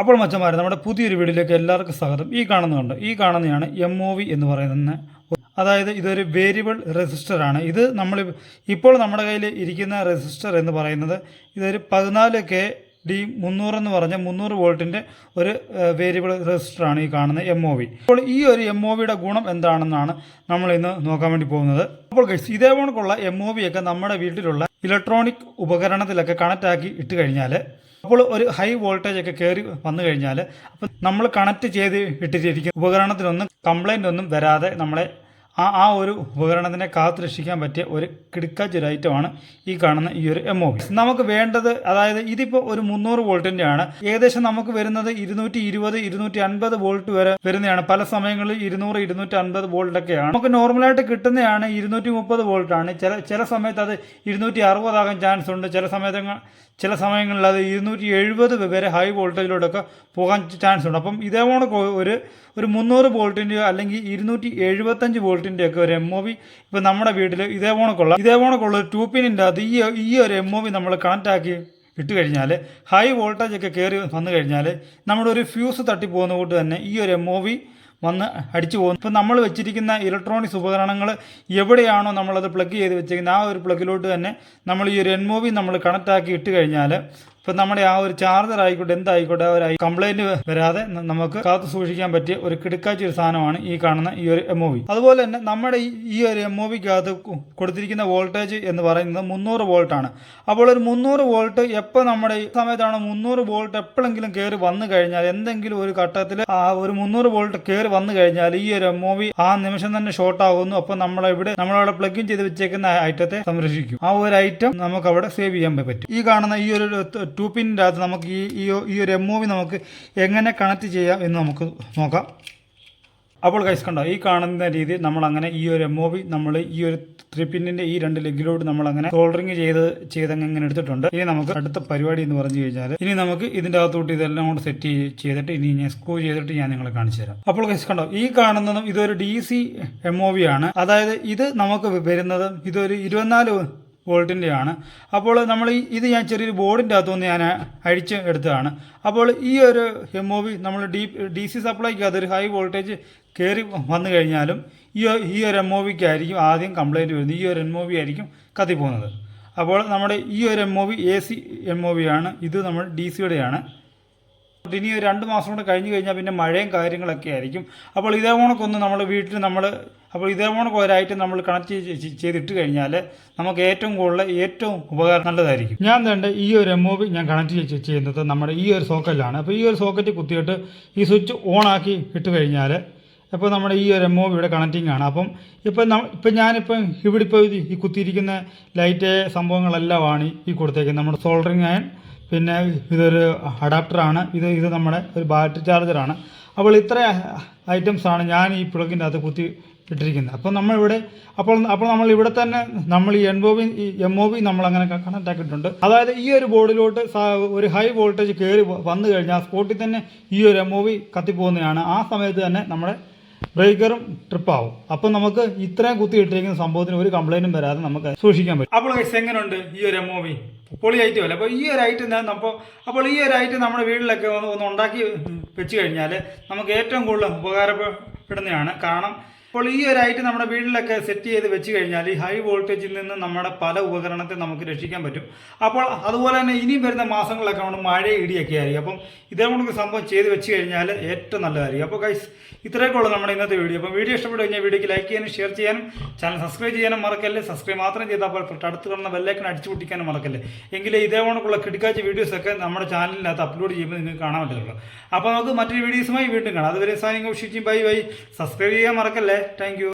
അപ്പോൾ മച്ചന്മാരെ നമ്മുടെ പുതിയൊരു വീഡിയോയിലേക്ക് എല്ലാവർക്കും സ്വാഗതം. ഈ കാണുന്നുണ്ട് ഈ കാണുന്നതാണ് എം ഒ വി എന്ന് പറയുന്നത് അതായത് ഇതൊരു വേരിയബിൾ റെസിസ്റ്റർ ആണ്. ഇത് നമ്മൾ ഇപ്പോൾ നമ്മുടെ കയ്യിൽ ഇരിക്കുന്ന റെസിസ്റ്റർ എന്ന് പറയുന്നത് ഇതൊരു പതിനാല് കെ ഡി മുന്നൂറ് എന്ന് പറഞ്ഞ മുന്നൂറ് വോൾട്ടിന്റെ ഒരു വേരിയബിൾ റെസിസ്റ്ററാണ് ഈ കാണുന്ന എം ഒ വി അപ്പോൾ ഈ ഒരു എം ഒ വിയുടെ ഗുണം എന്താണെന്നാണ് നമ്മൾ ഇന്ന് നോക്കാൻ വേണ്ടി പോകുന്നത്. അപ്പോൾ ഇതേ കണക്കുള്ള എം ഒ വി ഒക്കെ നമ്മുടെ വീട്ടിലുള്ള ഇലക്ട്രോണിക് ഉപകരണത്തിലൊക്കെ കണക്റ്റ് ആക്കി ഇട്ട് കഴിഞ്ഞാൽ അപ്പോൾ ഒരു ഹൈ വോൾട്ടേജ് ഒക്കെ കയറി വന്നു കഴിഞ്ഞാൽ അപ്പോൾ നമ്മൾ കണക്ട് ചെയ്ത് ഇട്ടിരിക്കുന്ന ഉപകരണത്തിനൊന്നും കംപ്ലൈന്റ് ഒന്നും വരാതെ നമ്മളെ ആ ആ ഒരു ഉപകരണത്തിനെ കാത്തു രക്ഷിക്കാൻ പറ്റിയ ഒരു കിടക്കാച്ച ഒരു ഐറ്റമാണ് ഈ കാണുന്ന ഈ ഒരു എം ഒ ബി നമുക്ക് വേണ്ടത് അതായത് ഇതിപ്പോൾ ഒരു മുന്നൂറ് വോൾട്ടിന്റെ ആണ് ഏകദേശം നമുക്ക് വരുന്നത് ഇരുന്നൂറ്റി ഇരുപത് ഇരുന്നൂറ്റി അൻപത് വോൾട്ട് വരെ വരുന്നതാണ്. പല സമയങ്ങളിൽ ഇരുന്നൂറ് ഇരുന്നൂറ്റി അൻപത് വോൾട്ടൊക്കെയാണ്. നമുക്ക് നോർമലായിട്ട് കിട്ടുന്നതാണ് ഇരുന്നൂറ്റി മുപ്പത് വോൾട്ടാണ്. ചില ചില സമയത്ത് അത് ഇരുന്നൂറ്റി അറുപതാകാൻ ചാൻസ് ഉണ്ട്. ചില സമയത്ത് ചില സമയങ്ങളിൽ അത് ഇരുന്നൂറ്റി എഴുപത് വരെ ഹൈ വോൾട്ടേജിലൂടെയൊക്കെ പോകാൻ ചാൻസ് ഉണ്ട്. അപ്പം ഇതേപോലെ ഒരു ഒരു മുന്നൂറ് വോൾട്ടിന്റെയോ അല്ലെങ്കിൽ ഇരുന്നൂറ്റി എഴുപത്തഞ്ച് വോൾട്ടിന്റെ ഒക്കെ ഒരു എം ഒ വി ഇപ്പോൾ നമ്മുടെ വീട്ടിൽ ഇതേ പോണക്കുള്ള ഇതേ പോണക്കുള്ള ഒരു ടൂ പിന്നിന്റെ അത് ഈ ഈ ഒരു എം ഒ വി നമ്മൾ കണക്റ്റ് ആക്കി ഇട്ട് കഴിഞ്ഞാൽ ഹൈ വോൾട്ടേജ് ഒക്കെ കയറി വന്നു കഴിഞ്ഞാൽ നമ്മുടെ ഒരു ഫ്യൂസ് തട്ടിപ്പോകുന്ന കൊണ്ട് തന്നെ ഈ ഒരു എം ഒ വി വന്ന് അടിച്ചു പോകുന്നു. ഇപ്പം നമ്മൾ വെച്ചിരിക്കുന്ന ഇലക്ട്രോണിക്സ് ഉപകരണങ്ങൾ എവിടെയാണോ നമ്മളത് പ്ലഗ് ചെയ്ത് വെച്ചിരിക്കുന്നത് ആ ഒരു പ്ലഗിലോട്ട് തന്നെ നമ്മൾ ഈ ഒരു എൻ മൂവി നമ്മൾ കണക്റ്റാക്കി ഇട്ട് കഴിഞ്ഞാൽ ഇപ്പം നമ്മുടെ ആ ഒരു ചാർജർ ആയിക്കോട്ടെ എന്തായിക്കോട്ടെ ആ ഒരു കംപ്ലൈന്റ് വരാതെ നമുക്ക് കാത്തു സൂക്ഷിക്കാൻ പറ്റിയ ഒരു കിടക്കാച്ച ഒരു സാധനമാണ് ഈ കാണുന്ന ഈ ഒരു എം ഒ വി അതുപോലെ തന്നെ നമ്മുടെ ഈ- ഒരു എം ഒ വിക്കകത്ത് കൊടുത്തിരിക്കുന്ന വോൾട്ടേജ് എന്ന് പറയുന്നത് മുന്നൂറ് വോൾട്ടാണ് അപ്പോൾ ഒരു മുന്നൂറ് വോൾട്ട് എപ്പോൾ നമ്മുടെ ഈ സമയത്താണ് മുന്നൂറ് വോൾട്ട് എപ്പോഴെങ്കിലും കയറി വന്നു കഴിഞ്ഞാൽ എന്തെങ്കിലും ഒരു ഘട്ടത്തിൽ ആ ഒരു മുന്നൂറ് വോൾട്ട് കയറി വന്നു കഴിഞ്ഞാൽ ഈ ഒരു എം ഒ വി ആ നിമിഷം തന്നെ ഷോർട്ട് ആകുന്നു അപ്പോൾ നമ്മളിവിടെ നമ്മളവിടെ പ്ലഗ് ഇൻ ചെയ്ത് വെച്ചേക്കുന്ന ഐറ്റത്തെ സംരക്ഷിക്കും. ആ ഒരു ഐറ്റം നമുക്ക് അവിടെ സേവ് ചെയ്യാൻ പറ്റും. ഈ കാണുന്ന ഈ ഒരു ടൂ പിന്നിന്റെ അകത്ത് നമുക്ക് ഈ ഈ ഒരു എം ഒ വി നമുക്ക് എങ്ങനെ കണക്ട് ചെയ്യാം എന്ന് നമുക്ക് നോക്കാം. അപ്പോൾ കൈസ് കണ്ടോ ഈ കാണുന്ന രീതി നമ്മൾ അങ്ങനെ ഈ ഒരു എം ഒ നമ്മൾ ഈ ഒരു ത്രീ പിന്നിന്റെ ഈ രണ്ട് ലെഗിലോട്ട് നമ്മൾ അങ്ങനെ സോൾഡറിങ് ചെയ്ത് ചെയ്തങ്ങ് ഇങ്ങനെ എടുത്തിട്ടുണ്ട്. ഇനി നമുക്ക് അടുത്ത പരിപാടി എന്ന് പറഞ്ഞു കഴിഞ്ഞാൽ ഇനി നമുക്ക് ഇതിന്റെ അകത്തോട്ട് ഇതെല്ലാം കൂടെ സെറ്റ് ചെയ്തിട്ട് ഇനി ഞാൻ സ്ക്രൂ ചെയ്തിട്ട് ഞാൻ നിങ്ങളെ കാണിച്ചു തരാം. അപ്പോൾ കൈസ് കണ്ടോ ഈ കാണുന്നതും ഇതൊരു ഡി സി എം ഒ ആണ്. അതായത് ഇത് നമുക്ക് വരുന്നത് ഇതൊരു ഇരുപത്തിനാല് വോൾട്ടിന്റെ ആണ് അപ്പോൾ നമ്മൾ ഇത് ഞാൻ ചെറിയൊരു ബോർഡിന്റെ അകത്തുനിന്ന് ഞാൻ അഴിച്ച് എടുത്തതാണ്. അപ്പോൾ ഈ ഒരു എം ഒ വി നമ്മൾ ഡി ഡി സി സപ്ലൈക്ക് അതൊരു ഹൈ വോൾട്ടേജ് കയറി വന്നു കഴിഞ്ഞാലും ഈ ഈ ഒരു എം ഒ വിക്ക് ആയിരിക്കും ആദ്യം കംപ്ലൈന്റ് വരുന്നത്. ഈ ഒരു എം ഒ വി ആയിരിക്കും കത്തിപ്പോകുന്നത്. അപ്പോൾ നമ്മുടെ ഈ ഒരു M O V A C M O V ആണ്. ഇത് നമ്മൾ ഡി സിയുടെയാണ് ഇനി രണ്ട് മാസം കൂടെ കഴിഞ്ഞ് കഴിഞ്ഞാൽ പിന്നെ മഴയും കാര്യങ്ങളൊക്കെ ആയിരിക്കും. അപ്പോൾ ഇതേ കണക്കൊന്ന് നമ്മൾ വീട്ടിൽ നമ്മൾ അപ്പോൾ ഇതേ കണക്ക് ഒരായിട്ട് നമ്മൾ കണക്ട് ചെയ്തിട്ട് കഴിഞ്ഞാൽ നമുക്ക് ഏറ്റവും കൂടുതൽ ഏറ്റവും ഉപകാരം നല്ലതായിരിക്കും. ഞാൻ തന്നെ ഈ ഒരു എം ഞാൻ കണക്ട് ചെയ്യുന്നത് നമ്മുടെ ഈ ഒരു സോക്കറ്റിലാണ്. അപ്പോൾ ഈ ഒരു സോക്കറ്റ് കുത്തിയിട്ട് ഈ സ്വിച്ച് ഓൺ ആക്കി ഇട്ട് കഴിഞ്ഞാൽ അപ്പോൾ നമ്മുടെ ഈ ഒരു എം ഇവിടെ കണക്റ്റിംഗ് ആണ്. അപ്പം ഇപ്പം ഇപ്പം ഞാനിപ്പം ഇവിടെ ഇപ്പോൾ ഈ കുത്തിയിരിക്കുന്ന ലൈറ്റ് സംഭവങ്ങളെല്ലാമാണ് ഈ കൊടുത്തേക്കുന്നത്. നമ്മുടെ സോൾഡറിങ് ആയൺ പിന്നെ ഇതൊരു അഡാപ്റ്ററാണ് ഇത് ഇത് നമ്മുടെ ഒരു ബാറ്ററി ചാർജറാണ് അപ്പോൾ ഇത്ര ഐറ്റംസാണ് ഞാൻ ഈ പ്ലഗിന്റെ അകത്ത് കുത്തി ഇട്ടിരിക്കുന്നത്. അപ്പോൾ നമ്മളിവിടെ അപ്പോൾ അപ്പോൾ നമ്മൾ ഇവിടെ തന്നെ നമ്മൾ ഈ എൻ ഈ എം ഒ ബി നമ്മൾ അങ്ങനെ കണക്ട് ആക്കിയിട്ടുണ്ട്. അതായത് ഈ ഒരു ബോർഡിലോട്ട് ഒരു ഹൈ വോൾട്ടേജ് കയറി വന്നു കഴിഞ്ഞാൽ സ്പോട്ടിൽ തന്നെ ഈ ഒരു എം ഒ ബി കത്തിപ്പോകുന്നതാണ് ആ സമയത്ത് തന്നെ നമ്മുടെ ബ്രേക്കറും ട്രിപ്പാവും. അപ്പം നമുക്ക് ഇത്രയും കുത്തി ഇട്ടിരിക്കുന്ന സംഭവത്തിന് ഒരു കംപ്ലൈന്റും വരാതെ നമുക്ക് സൂക്ഷിക്കാൻ പറ്റും. അപ്പോൾ എങ്ങനെ എങ്ങനെയുണ്ട് ഈ ഒരു പൊളി ഐറ്റം അല്ലേ? അപ്പോൾ ഈ ഒരു ഐറ്റം അപ്പോൾ അപ്പോൾ ഈ ഒരു ഐറ്റം നമ്മുടെ വീട്ടിലൊക്കെ ഒന്ന് ഒന്ന് ഉണ്ടാക്കി വെച്ച് കഴിഞ്ഞാൽ നമുക്ക് ഏറ്റവും കൂടുതൽ ഉപകാരപ്പെടുന്നതാണ്. കാരണം അപ്പോൾ ഈ ഐറ്റം നമ്മുടെ വീട്ടിലൊക്കെ സെറ്റ് ചെയ്ത് വെച്ച് കഴിഞ്ഞാൽ ഈ ഹൈ വോൾട്ടേജിൽ നിന്ന് നമ്മുടെ പല ഉപകരണത്തെ നമുക്ക് രക്ഷിക്കാൻ പറ്റും. അപ്പോൾ അതുപോലെ തന്നെ ഇനിയും വരുന്ന മാസങ്ങളിലൊക്കെ നമ്മൾ മഴ ഇടിയൊക്കെ ആയിരിക്കും. അപ്പം ഇതേ കണക്ക് സംഭവം ചെയ്ത് വെച്ച് കഴിഞ്ഞാൽ ഏറ്റവും നല്ലതായിരിക്കും. അപ്പോൾ ഗൈസ് ഇത്രയൊക്കെ ഉള്ളൂ നമ്മുടെ ഇന്നത്തെ വീഡിയോ. അപ്പോൾ വീഡിയോ ഇഷ്ടപ്പെട്ടു കഴിഞ്ഞാൽ വീഡിയോക്ക് ലൈക്ക് ചെയ്യാനും ഷെയർ ചെയ്യാനും ചാനൽ സബ്സ്ക്രൈബ് ചെയ്യാനും മറക്കല്ലേ? സബ്സ്ക്രൈബ് മാത്രം ചെയ്താൽ പോലെ അടുത്ത് കിടന്ന ബെല്ലൈക്കൺ അടിച്ചു പൊട്ടിക്കാനും മറക്കല്ലേ? എങ്കിലേ ഇതേ കണക്കുള്ള കിടക്കാച്ച വീഡിയോസൊക്കെ നമ്മുടെ ചാനലിനകത്ത് അപ്ലോഡ് ചെയ്യുമ്പോൾ നിങ്ങൾക്ക് കാണാൻ പറ്റുള്ളൂ അപ്പോൾ നമുക്ക് മറ്റൊരു വീഡിയോസുമായി വീണ്ടും കാണാം. അതുവരെ സാധനം ഷിച്ചിങ് ബൈ ബൈ സബ്സ്ക്രൈബ് ചെയ്യാൻ മറക്കല്ലേ? താങ്ക്